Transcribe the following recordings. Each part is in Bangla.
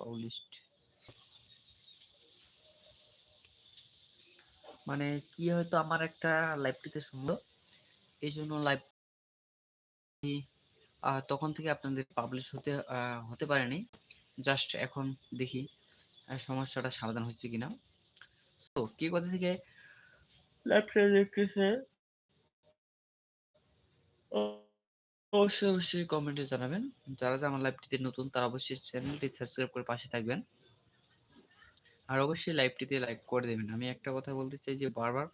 পাবলিশড মানে কি হয়তো আমার একটা লাইভটিতে শুনলো? এই জন্য লাইভ তখন থেকে আপনাদের পাবলিশ হতে হতে পারেনি। জাস্ট এখন দেখি সমস্যাটা সমাধান হচ্ছে কিনা। তো কে কোথা থেকে? লাইভটা দেখতেছে। অবশ্যই অবশ্যই কমেন্টে জানাবেন। যারা যারা আমার লাইভটিতে নতুন, তারা অবশ্যই চ্যানেলটি সাবস্ক্রাইব করে পাশে থাকবেন। আর অবশ্যই লাইভটিতে লাইক করে দেবেন। আমি একটা কথা বলতে চাই যে, বারবার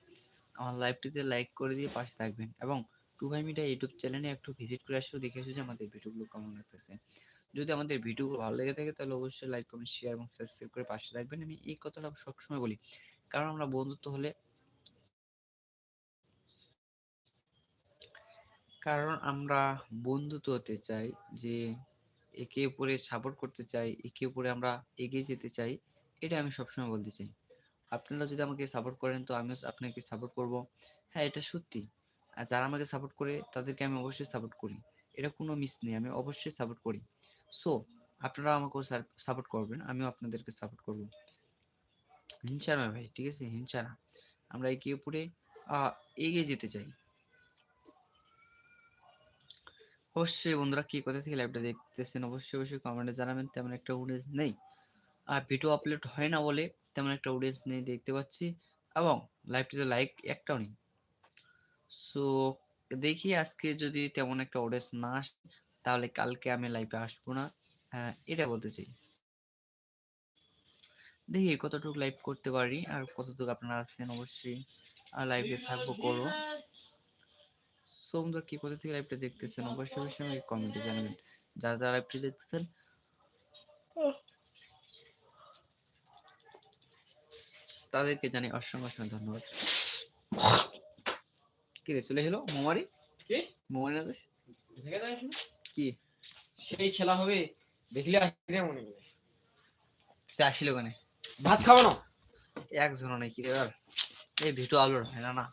আমার লাইভটিতে লাইক করে দিয়ে পাশে থাকবেন এবং টু ভাই মিডিয়া ইউটিউব চ্যানেলে একটু ভিজিট করে আসো দেখে এসো যে, আমাদের ভিডিওগুলো কেমন লাগতেছে। যদি আমাদের ভিডিওগুলো ভালো লেগে থাকে, তাহলে অবশ্যই লাইক কমেন্ট শেয়ার এবং সাবস্ক্রাইব করে পাশে থাকবেন। আমি এই কথাটা সবসময় বলি। কারণ আমরা বন্ধুত্ব হলে কারণ আমরা বন্ধুত্ব হতে চাই যে একে অপরে সাপোর্ট করতে চাই একে অপরে আমরা এগিয়ে যেতে চাই এটা আমি সবসময় বলতে চাই। আপনারা যদি আমাকে সাপোর্ট করেন তো আমিও আপনাকে সাপোর্ট করব। হ্যাঁ এটা সত্যি। আর যারা আমাকে সাপোর্ট করে তাদেরকে আমি অবশ্যই সাপোর্ট করি। এটা কোনো মিস নেই আমি অবশ্যই সাপোর্ট করি। সো আপনারা আমাকেও সাপোর্ট করবেন আমিও আপনাদেরকে সাপোর্ট করব। হিংসা ভাই ঠিক আছে? হিংসা আমরা একে আহ, এগিয়ে যেতে চাই। অবশ্যই বন্ধুরা কি কোথা থেকে লাইভটা দেখতেছেন অবশ্যই অবশ্যই কমেন্টে জানাবেন। তেমন একটা অডিয়েন্স নেই। আর ভিডিও আপলোড হয় না বলে তেমন একটা অডিয়েন্স নেই দেখতে পাচ্ছি। এবং লাইভটিতে লাইক একটাও নেই। সো দেখি আজকে যদি তেমন একটা অডিয়েন্স না আসে তাহলে কালকে আমি লাইভে আসব না। হ্যাঁ, এটা বলতে চাই। দেখি কতটুকু লাইভ করতে পারি আর কতটুকু আপনারা আছেন অবশ্যই। আর লাইভে থাকব করব বন্ধুরা কি কোথা থেকে লাইভটা দেখতেছেন? অবশ্যই অবশ্যই আমাকে কমেন্টে জানাবেন। যারা যারা লাইভটি দেখতেছেন। তাদেরকে জানি অসংখ্য অসংখ্য ধন্যবাদ। কি রে চলে এলো? মোমারি? কি? মোমারি না? কি? সেই খেলা হবে দেখলে আসলে মনে করে। তে আসিল ওখানে ভাত খাব না? এক একজন নাই কি রে এই ভিডিও আপলোড হয় না না।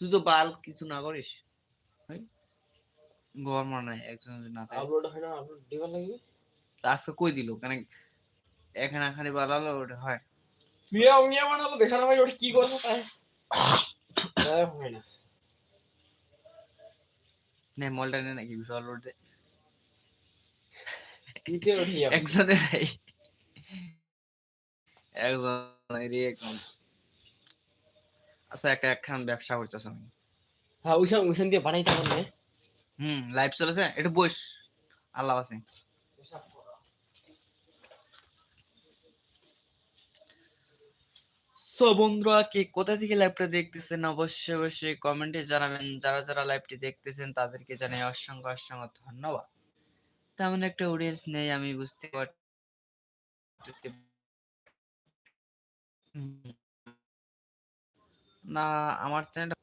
তুই তো বাল কিছু না করিস। গভর্নমেন্ট নাই একজন না আপলোড হয় না আপলোড দিবার লাগবে? আজকে কই দিল? কেন এখানে এখানে বাড়ালো ওটা হয়। দেখা না ভাই ওটা কি করব তাই। হয় না। নে মলটা নে নাকি দে। যাবে একজনের একজন রে একজন আচ্ছা একটা একখান ব্যবসা করতেছ আমি হ্যাঁ ওইখান দিয়ে বানাইতে পারবে। হুম লাইভ চলেছে? এটা বস আল্লাহ আছে সো বন্ধুরা কে কোথা থেকে লাইভটা দেখতেছেন অবশ্যই অবশ্যই কমেন্টে জানাবেন। যারা যারা লাইভটি দেখতেছেন তাদেরকে জানাই অসংখ্য অসংখ্য ধন্যবাদ। তেমন একটা অডিয়েন্স নেই আমি বুঝতে পারছি। না আমার চ্যানেলটা